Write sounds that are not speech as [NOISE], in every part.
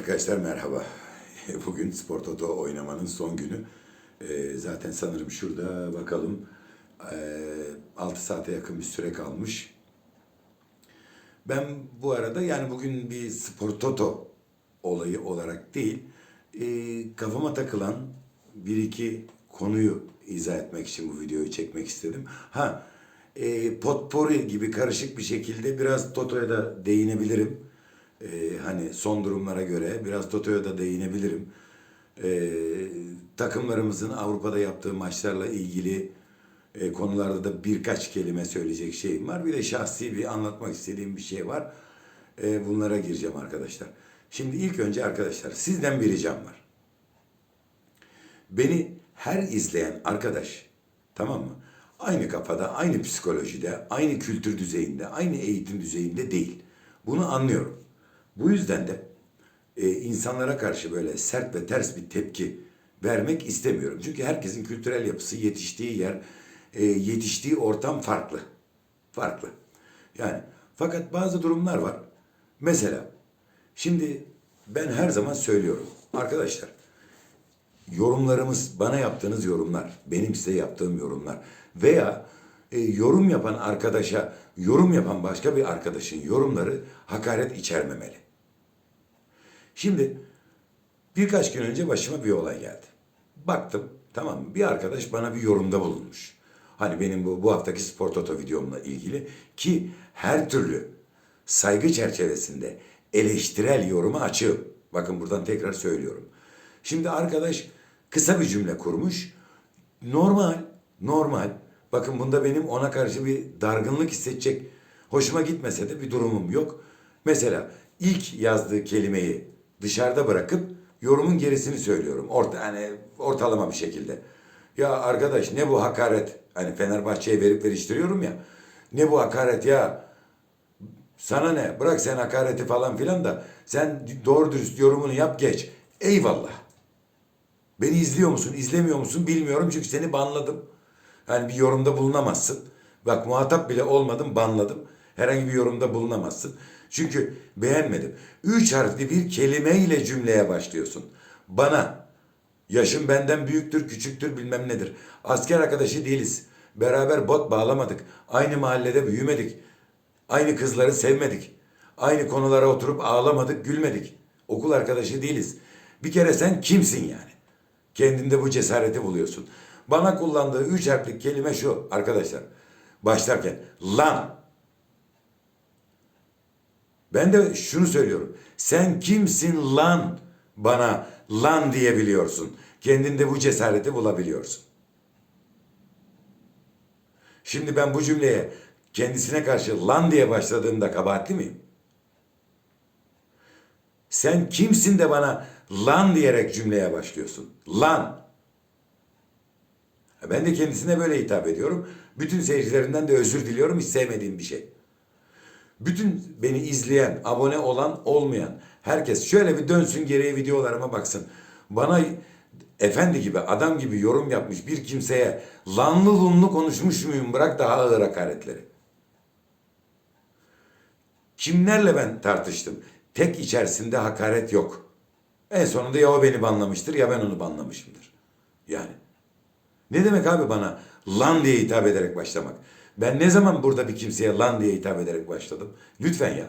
Arkadaşlar merhaba. [LAUGHS] Bugün Spor Toto oynamanın son günü. Ee, zaten sanırım şurada bakalım ee, 6 saate yakın bir süre kalmış. Ben bu arada yani bugün bir Spor Toto olayı olarak değil, ee, kafama takılan bir iki konuyu izah etmek için bu videoyu çekmek istedim. Ha, e, potpourri gibi karışık bir şekilde biraz Toto'ya da değinebilirim. Ee, hani son durumlara göre biraz Toto'ya da değinebilirim. Ee, takımlarımızın Avrupa'da yaptığı maçlarla ilgili e, konularda da birkaç kelime söyleyecek şeyim var. Bir de şahsi bir anlatmak istediğim bir şey var. Ee, bunlara gireceğim arkadaşlar. Şimdi ilk önce arkadaşlar sizden bir ricam var. Beni her izleyen arkadaş tamam mı? Aynı kafada, aynı psikolojide, aynı kültür düzeyinde, aynı eğitim düzeyinde değil. Bunu anlıyorum. Bu yüzden de e, insanlara karşı böyle sert ve ters bir tepki vermek istemiyorum. Çünkü herkesin kültürel yapısı, yetiştiği yer, e, yetiştiği ortam farklı. Farklı. Yani fakat bazı durumlar var. Mesela şimdi ben her zaman söylüyorum. Arkadaşlar yorumlarımız, bana yaptığınız yorumlar, benim size yaptığım yorumlar veya e, yorum yapan arkadaşa, yorum yapan başka bir arkadaşın yorumları hakaret içermemeli. Şimdi birkaç gün önce başıma bir olay geldi. Baktım tamam? Bir arkadaş bana bir yorumda bulunmuş. Hani benim bu, bu haftaki Spor Toto videomla ilgili ki her türlü saygı çerçevesinde eleştirel yoruma açığım. Bakın buradan tekrar söylüyorum. Şimdi arkadaş kısa bir cümle kurmuş. Normal, normal. Bakın bunda benim ona karşı bir dargınlık hissedecek, hoşuma gitmese de bir durumum yok. Mesela ilk yazdığı kelimeyi dışarıda bırakıp yorumun gerisini söylüyorum. Orta, hani ortalama bir şekilde. Ya arkadaş ne bu hakaret? Hani Fenerbahçe'ye verip veriştiriyorum ya. Ne bu hakaret ya? Sana ne? Bırak sen hakareti falan filan da sen doğru dürüst yorumunu yap geç. Eyvallah. Beni izliyor musun, izlemiyor musun bilmiyorum çünkü seni banladım. Yani bir yorumda bulunamazsın. Bak muhatap bile olmadım, banladım. Herhangi bir yorumda bulunamazsın. Çünkü beğenmedim. Üç harfli bir kelimeyle cümleye başlıyorsun. Bana, yaşım benden büyüktür, küçüktür bilmem nedir. Asker arkadaşı değiliz. Beraber bot bağlamadık. Aynı mahallede büyümedik. Aynı kızları sevmedik. Aynı konulara oturup ağlamadık, gülmedik. Okul arkadaşı değiliz. Bir kere sen kimsin yani? Kendinde bu cesareti buluyorsun. Bana kullandığı üç harfli kelime şu arkadaşlar. Başlarken lan. Ben de şunu söylüyorum. Sen kimsin lan bana lan diyebiliyorsun. Kendinde bu cesareti bulabiliyorsun. Şimdi ben bu cümleye kendisine karşı lan diye başladığımda kabahatli miyim? Sen kimsin de bana lan diyerek cümleye başlıyorsun? Lan. Ben de kendisine böyle hitap ediyorum. Bütün seyircilerinden de özür diliyorum. Hiç sevmediğim bir şey. Bütün beni izleyen, abone olan, olmayan herkes şöyle bir dönsün geriye videolarıma baksın. Bana efendi gibi, adam gibi yorum yapmış bir kimseye lanlı lunlu konuşmuş muyum? Bırak daha ağır hakaretleri. Kimlerle ben tartıştım? Tek içerisinde hakaret yok. En sonunda ya o beni banlamıştır ya ben onu banlamışımdır. Yani. Ne demek abi bana lan diye hitap ederek başlamak? Ben ne zaman burada bir kimseye lan diye hitap ederek başladım? Lütfen ya.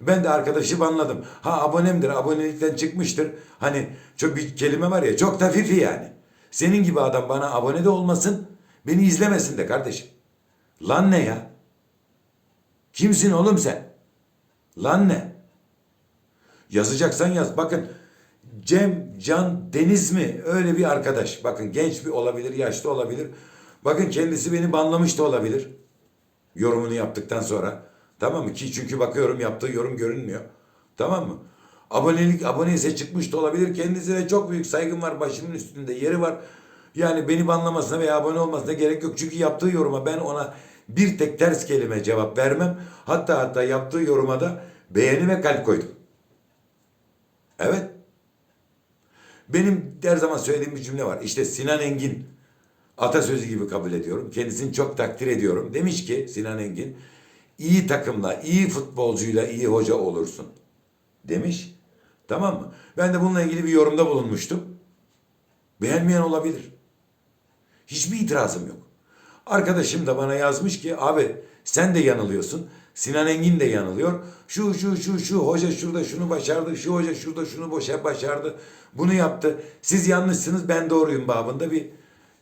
Ben de arkadaşı banladım. Ha abonemdir, abonelikten çıkmıştır. Hani çok bir kelime var ya, çok da fifi yani. Senin gibi adam bana abone de olmasın, beni izlemesin de kardeşim. Lan ne ya? Kimsin oğlum sen? Lan ne? Yazacaksan yaz. Bakın Cem Can Deniz mi? Öyle bir arkadaş. Bakın genç bir olabilir, yaşlı olabilir. Bakın kendisi beni banlamış da olabilir. Yorumunu yaptıktan sonra. Tamam mı? Ki çünkü bakıyorum yaptığı yorum görünmüyor. Tamam mı? Abonelik abone ise çıkmış da olabilir. Kendisine çok büyük saygım var. Başımın üstünde yeri var. Yani beni banlamasına veya abone olmasına gerek yok. Çünkü yaptığı yoruma ben ona bir tek ters kelime cevap vermem. Hatta hatta yaptığı yoruma da beğeni ve kalp koydum. Evet. Benim her zaman söylediğim bir cümle var. İşte Sinan Engin atasözü gibi kabul ediyorum. Kendisini çok takdir ediyorum. Demiş ki Sinan Engin, iyi takımla, iyi futbolcuyla iyi hoca olursun. Demiş. Tamam mı? Ben de bununla ilgili bir yorumda bulunmuştum. Beğenmeyen olabilir. Hiçbir itirazım yok. Arkadaşım da bana yazmış ki abi sen de yanılıyorsun. Sinan Engin de yanılıyor. Şu şu şu şu hoca şurada şunu başardı. Şu hoca şurada şunu boşa başardı. Bunu yaptı. Siz yanlışsınız ben doğruyum babında bir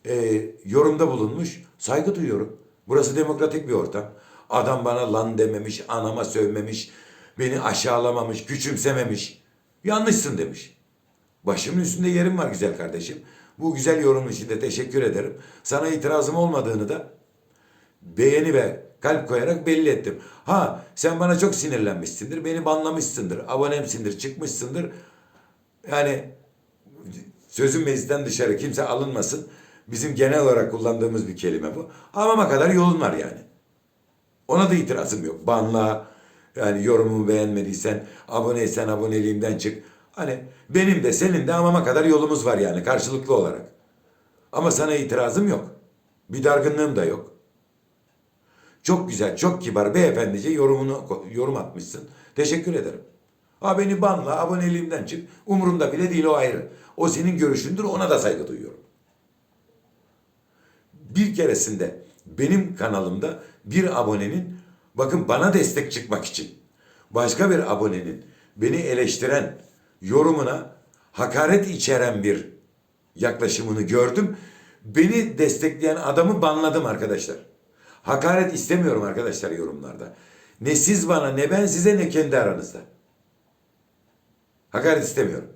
e, yorumda bulunmuş. Saygı duyuyorum. Burası demokratik bir ortam. Adam bana lan dememiş, anama sövmemiş, beni aşağılamamış, küçümsememiş. Yanlışsın demiş. Başımın üstünde yerim var güzel kardeşim. Bu güzel yorum için de teşekkür ederim. Sana itirazım olmadığını da beğeni ve kalp koyarak belli ettim. Ha sen bana çok sinirlenmişsindir, beni banlamışsındır, abonemsindir, çıkmışsındır. Yani sözüm meclisten dışarı kimse alınmasın. Bizim genel olarak kullandığımız bir kelime bu. Hamama kadar yolun var yani. Ona da itirazım yok. Banla, yani yorumumu beğenmediysen, aboneysen aboneliğimden çık. Hani benim de senin de hamama kadar yolumuz var yani karşılıklı olarak. Ama sana itirazım yok. Bir dargınlığım da yok. Çok güzel, çok kibar, beyefendice yorumunu yorum atmışsın. Teşekkür ederim. Ha beni banla, aboneliğimden çık. Umurumda bile değil o ayrı. O senin görüşündür, ona da saygı duyuyorum. Bir keresinde benim kanalımda bir abonenin, bakın bana destek çıkmak için, başka bir abonenin beni eleştiren yorumuna hakaret içeren bir yaklaşımını gördüm. Beni destekleyen adamı banladım arkadaşlar. Hakaret istemiyorum arkadaşlar yorumlarda. Ne siz bana ne ben size ne kendi aranızda. Hakaret istemiyorum.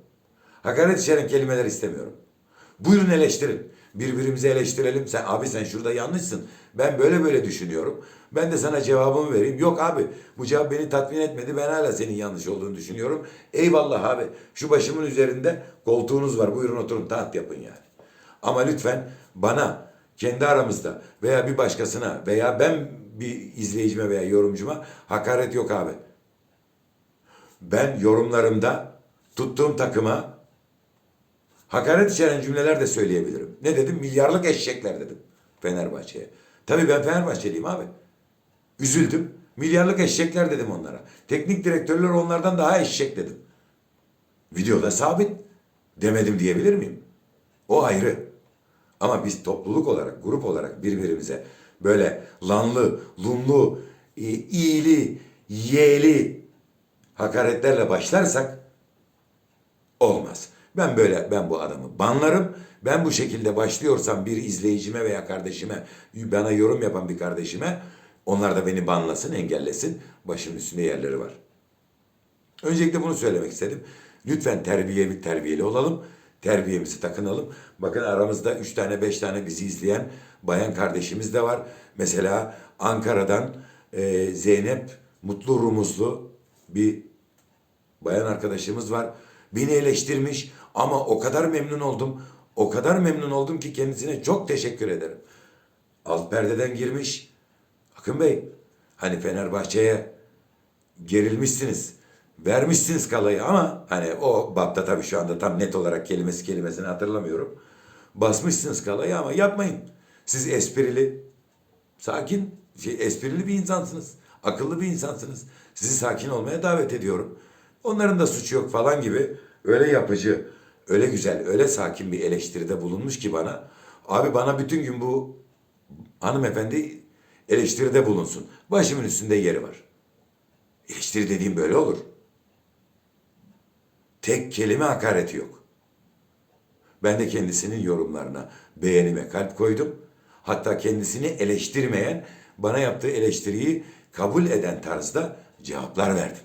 Hakaret içeren kelimeler istemiyorum. Buyurun eleştirin. Birbirimizi eleştirelim. Sen abi sen şurada yanlışsın. Ben böyle böyle düşünüyorum. Ben de sana cevabımı vereyim. Yok abi bu cevap beni tatmin etmedi. Ben hala senin yanlış olduğunu düşünüyorum. Eyvallah abi. Şu başımın üzerinde koltuğunuz var. Buyurun oturun taht yapın yani. Ama lütfen bana kendi aramızda veya bir başkasına veya ben bir izleyicime veya yorumcuma hakaret yok abi. Ben yorumlarımda tuttuğum takıma hakaret içeren cümleler de söyleyebilirim. Ne dedim? Milyarlık eşekler dedim Fenerbahçe'ye. Tabii ben Fenerbahçeliyim abi. Üzüldüm. Milyarlık eşekler dedim onlara. Teknik direktörler onlardan daha eşek dedim. Videoda sabit. Demedim diyebilir miyim? O ayrı. Ama biz topluluk olarak, grup olarak birbirimize böyle lanlı, lumlu, e, iyili, yeğli hakaretlerle başlarsak olmaz. Ben böyle ben bu adamı banlarım. Ben bu şekilde başlıyorsam bir izleyicime veya kardeşime, bana yorum yapan bir kardeşime onlar da beni banlasın, engellesin. Başımın üstünde yerleri var. Öncelikle bunu söylemek istedim. Lütfen terbiyeli terbiyeli olalım. Terbiyemizi takınalım. Bakın aramızda üç tane beş tane bizi izleyen bayan kardeşimiz de var. Mesela Ankara'dan e, Zeynep Mutlu Rumuzlu bir bayan arkadaşımız var. Beni eleştirmiş ama o kadar memnun oldum. O kadar memnun oldum ki kendisine çok teşekkür ederim. Alt perdeden girmiş. Akın Bey hani Fenerbahçe'ye gerilmişsiniz. Vermişsiniz kalayı ama hani o bapta tabii şu anda tam net olarak kelimesi kelimesini hatırlamıyorum. Basmışsınız kalayı ama yapmayın. Siz esprili, sakin, şey, esprili bir insansınız. Akıllı bir insansınız. Sizi sakin olmaya davet ediyorum. Onların da suçu yok falan gibi öyle yapıcı, öyle güzel, öyle sakin bir eleştiride bulunmuş ki bana. Abi bana bütün gün bu hanımefendi eleştiride bulunsun. Başımın üstünde yeri var. Eleştiri dediğim böyle olur. Tek kelime hakareti yok. Ben de kendisinin yorumlarına beğeni ve kalp koydum. Hatta kendisini eleştirmeyen, bana yaptığı eleştiriyi kabul eden tarzda cevaplar verdim.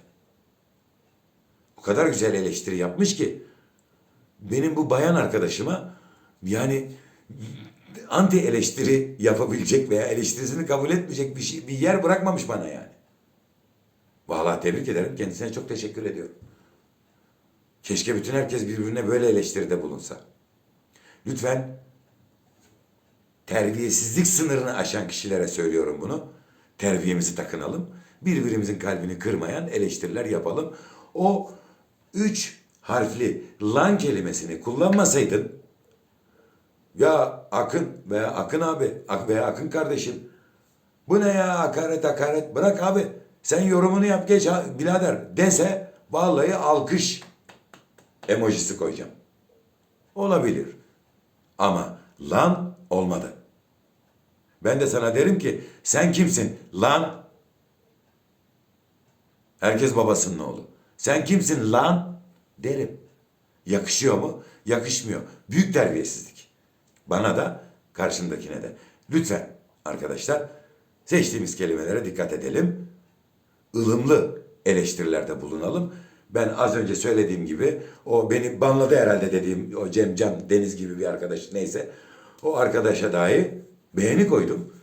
O kadar güzel eleştiri yapmış ki benim bu bayan arkadaşıma yani anti eleştiri yapabilecek veya eleştirisini kabul etmeyecek bir şey bir yer bırakmamış bana yani. Vallahi tebrik ederim. Kendisine çok teşekkür ediyorum. Keşke bütün herkes birbirine böyle eleştiride bulunsa. Lütfen terbiyesizlik sınırını aşan kişilere söylüyorum bunu. Terbiyemizi takınalım. Birbirimizin kalbini kırmayan eleştiriler yapalım. O üç harfli lan kelimesini kullanmasaydın ya Akın veya Akın abi veya Akın kardeşim bu ne ya hakaret hakaret bırak abi sen yorumunu yap geç ha, birader dese vallahi alkış emojisi koyacağım. Olabilir. Ama lan olmadı. Ben de sana derim ki sen kimsin? Lan. Herkes babasının oğlu. Sen kimsin lan? Derim. Yakışıyor mu? Yakışmıyor. Büyük terbiyesizlik. Bana da karşımdakine de. Lütfen arkadaşlar seçtiğimiz kelimelere dikkat edelim. ılımlı eleştirilerde bulunalım. Ben az önce söylediğim gibi o beni banladı herhalde dediğim o Cem Can Deniz gibi bir arkadaş neyse o arkadaşa dahi beğeni koydum.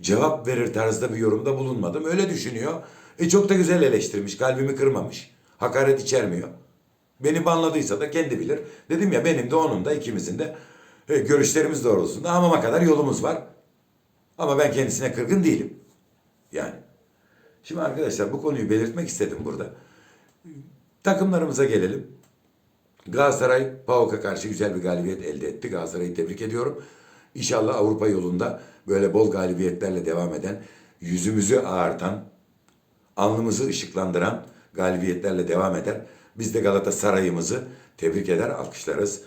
Cevap verir tarzda bir yorumda bulunmadım. Öyle düşünüyor. E çok da güzel eleştirmiş. Kalbimi kırmamış. Hakaret içermiyor. Beni banladıysa da kendi bilir. Dedim ya benim de onun da ikimizin de e, görüşlerimiz doğrultusunda hamama kadar yolumuz var. Ama ben kendisine kırgın değilim. Yani. Şimdi arkadaşlar bu konuyu belirtmek istedim burada. Takımlarımıza gelelim. Galatasaray PAOK'a karşı güzel bir galibiyet elde etti. Galatasaray'ı tebrik ediyorum. İnşallah Avrupa yolunda böyle bol galibiyetlerle devam eden, yüzümüzü ağartan, alnımızı ışıklandıran galibiyetlerle devam eder. Biz de Galatasaray'ımızı tebrik eder, alkışlarız.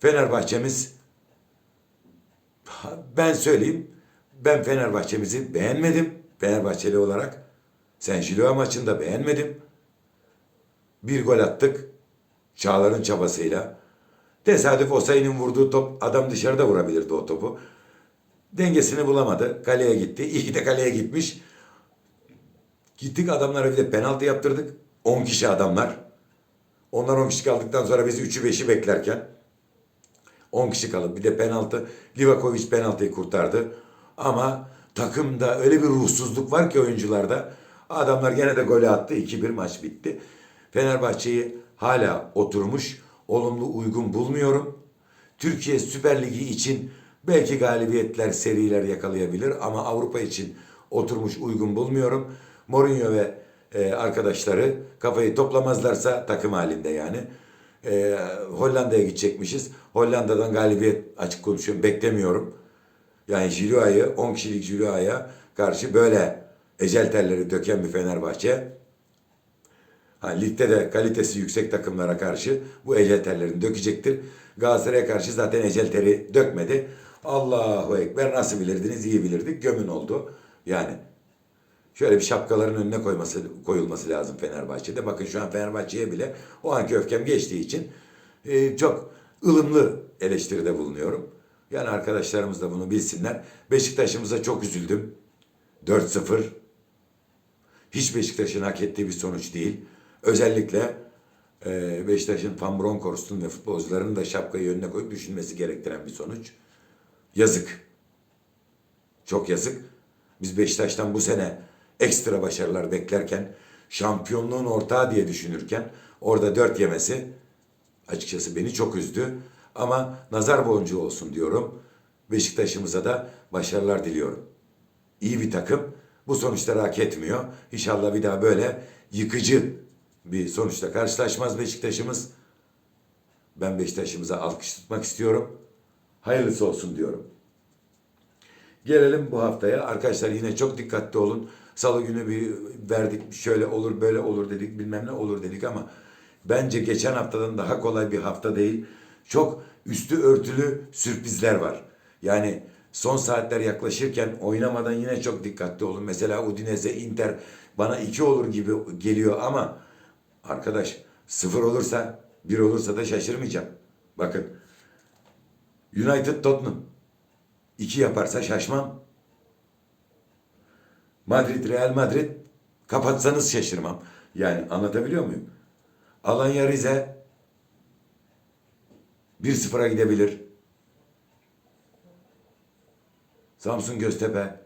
Fenerbahçe'miz ben söyleyeyim. Ben Fenerbahçe'mizi beğenmedim. Fenerbahçeli olarak. Sen Jiloa maçında beğenmedim. Bir gol attık. Çağlar'ın çabasıyla. Tesadüf Osayi'nin vurduğu top adam dışarıda vurabilirdi o topu. Dengesini bulamadı. Kaleye gitti. İyi ki de kaleye gitmiş. Gittik adamlara bir de penaltı yaptırdık. 10 kişi adamlar. Onlar 10 kişi kaldıktan sonra biz 3'ü 5'i beklerken 10 kişi kalıp bir de penaltı. Livakovic penaltıyı kurtardı. Ama takımda öyle bir ruhsuzluk var ki oyuncularda. Adamlar gene de golü attı. 2-1 maç bitti. Fenerbahçe'yi hala oturmuş, olumlu uygun bulmuyorum. Türkiye Süper Ligi için belki galibiyetler, seriler yakalayabilir ama Avrupa için oturmuş uygun bulmuyorum. Mourinho ve e, arkadaşları kafayı toplamazlarsa takım halinde yani. E, Hollanda'ya gidecekmişiz. Hollanda'dan galibiyet açık konuşuyorum beklemiyorum. Yani Jiloa'yı 10 kişilik Jiloa'ya karşı böyle ecel telleri döken bir Fenerbahçe. Ha, ligde de kalitesi yüksek takımlara karşı bu ecel terlerini dökecektir. Galatasaray'a karşı zaten ecel teri dökmedi. Allahu Ekber nasıl bilirdiniz iyi bilirdik gömün oldu. Yani şöyle bir şapkaların önüne koyması, koyulması lazım Fenerbahçe'de. Bakın şu an Fenerbahçe'ye bile o anki öfkem geçtiği için e, çok ılımlı eleştiride bulunuyorum. Yani arkadaşlarımız da bunu bilsinler. Beşiktaş'ımıza çok üzüldüm. 4-0. Hiç Beşiktaş'ın hak ettiği bir sonuç değil. Özellikle e, Beşiktaş'ın Van Bronckhorst'un ve futbolcuların da şapkayı önüne koyup düşünmesi gerektiren bir sonuç. Yazık. Çok yazık. Biz Beşiktaş'tan bu sene ekstra başarılar beklerken, şampiyonluğun ortağı diye düşünürken orada dört yemesi açıkçası beni çok üzdü. Ama nazar boncuğu olsun diyorum. Beşiktaş'ımıza da başarılar diliyorum. İyi bir takım. Bu sonuçları hak etmiyor. İnşallah bir daha böyle yıkıcı bir sonuçla karşılaşmaz Beşiktaş'ımız. Ben Beşiktaş'ımıza alkış tutmak istiyorum. Hayırlısı olsun diyorum. Gelelim bu haftaya. Arkadaşlar yine çok dikkatli olun. Salı günü bir verdik şöyle olur böyle olur dedik bilmem ne olur dedik ama bence geçen haftadan daha kolay bir hafta değil. Çok üstü örtülü sürprizler var. Yani son saatler yaklaşırken oynamadan yine çok dikkatli olun. Mesela Udinese, Inter bana iki olur gibi geliyor ama arkadaş sıfır olursa bir olursa da şaşırmayacağım. Bakın United Tottenham iki yaparsa şaşmam. Madrid Real Madrid kapatsanız şaşırmam. Yani anlatabiliyor muyum? Alanya Rize 1-0'a gidebilir. Samsun Göztepe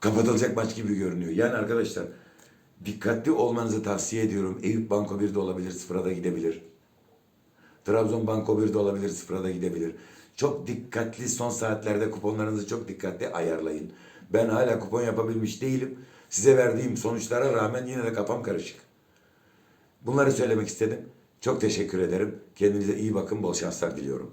kapatılacak maç gibi görünüyor. Yani arkadaşlar dikkatli olmanızı tavsiye ediyorum. Eyüp Banko 1'de olabilir, sıfıra da gidebilir. Trabzon Banko 1'de olabilir, sıfıra da gidebilir. Çok dikkatli son saatlerde kuponlarınızı çok dikkatli ayarlayın. Ben hala kupon yapabilmiş değilim. Size verdiğim sonuçlara rağmen yine de kafam karışık. Bunları söylemek istedim. Çok teşekkür ederim. Kendinize iyi bakın, bol şanslar diliyorum.